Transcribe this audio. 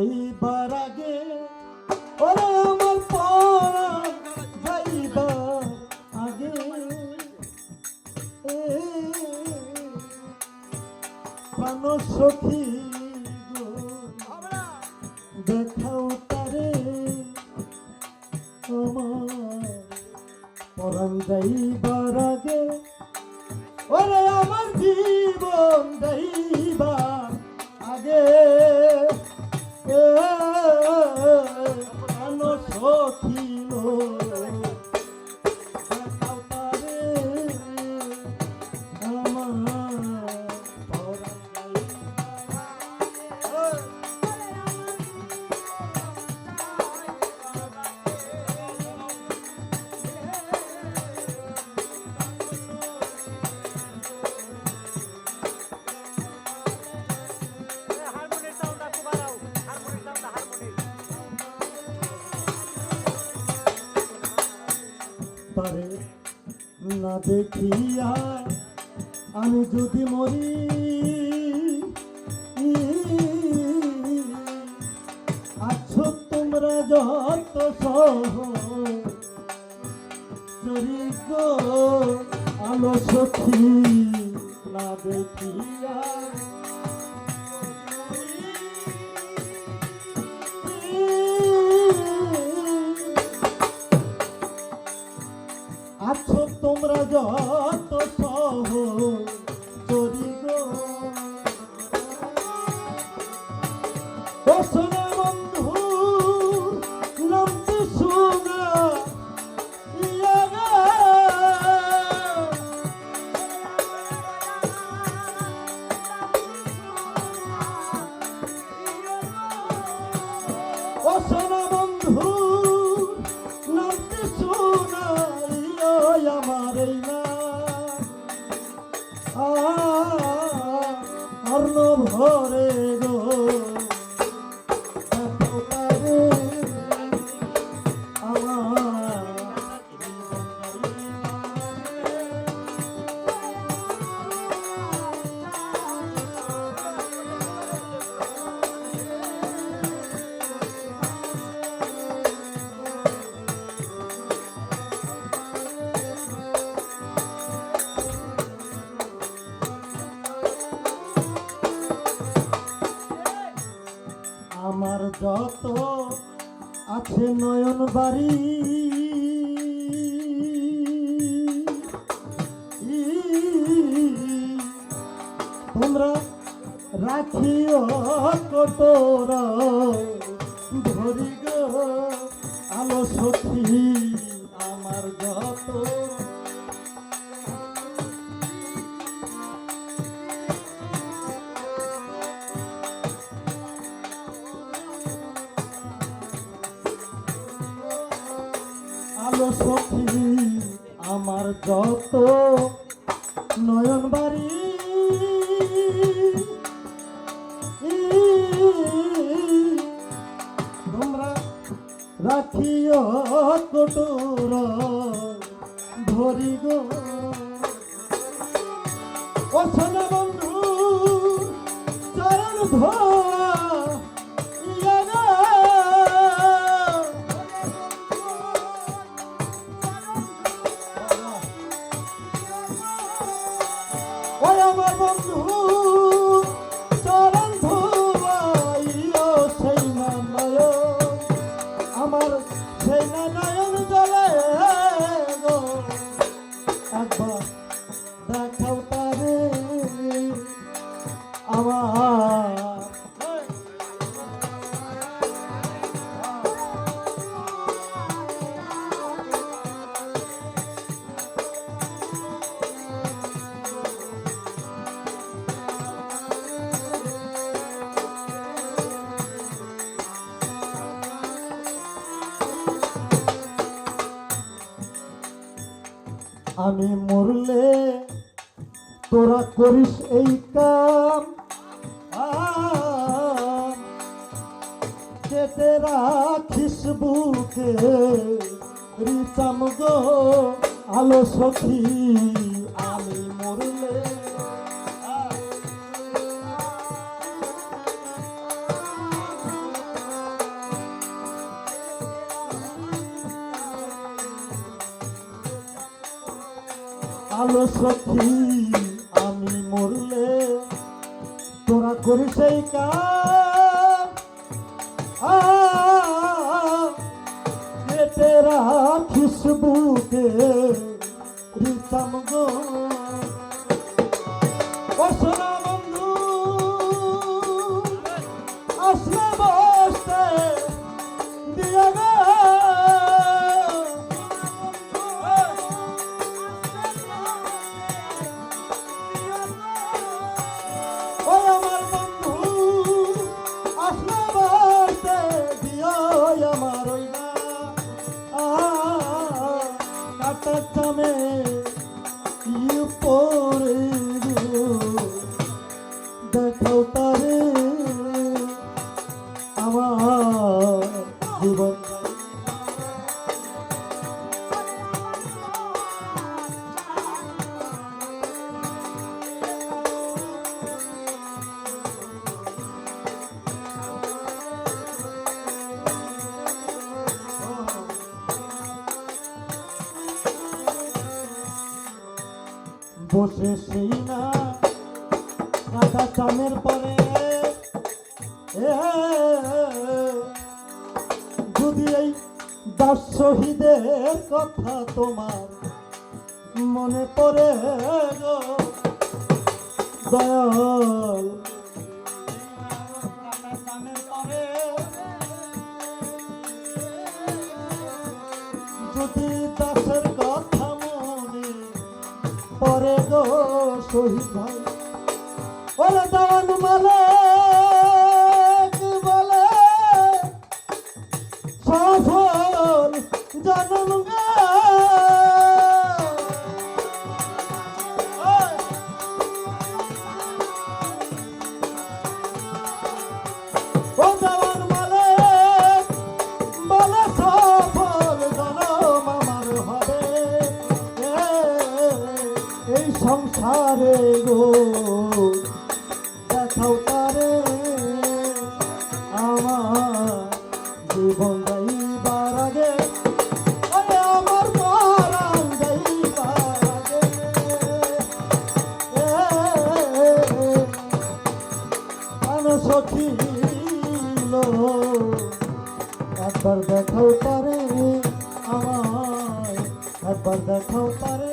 যাইবার আগে ওরে আমার পরাণ যাইবার আগে। প্রাণ সখী দেখাও তারে আমার পরাণ যাইবার Oh. না দেখিয়া আমি যদি মরি আছো তোমরা যত সহ। চরিত আলো সখী না দেখিয়া তোমরা যত সহ চরি গো। ও সোনা বন্ধু নামতে সোনা ইয়া যত আছে নয়ন বাড়ি। তোমরা রাখিও কটোর ধরি গো আলো সখী। আলো সখী আমার যত নয়ন বাড়ি। তোমরা রাখিও কটোর ধরি গো। বন্ধু চরণ ধোয়া আমি মরলে তোরা করিস এই কাম। কেটে রাখিস বুকে রিচাম গো, আলো সখী, আমি মরলে আলো সত্যি আমি মরলে তোরা করি সেই কাজ। আ, কেটে রাখিস বুকে রিতাম গো। ও বসে সেই না পরে। যদি এই দাস শহীদের কথা তোমার মনে পড়ে গো, দয়াল। যদি দাসের গো শহীদ ভাই। বলে দেওয়ান মালে বলে? জীবন যাইবার আগে আরে আমার পরাণ যাইবার আগে মানুষ ছিল একবার দেখাও পারে আমার একবার দেখাও পারে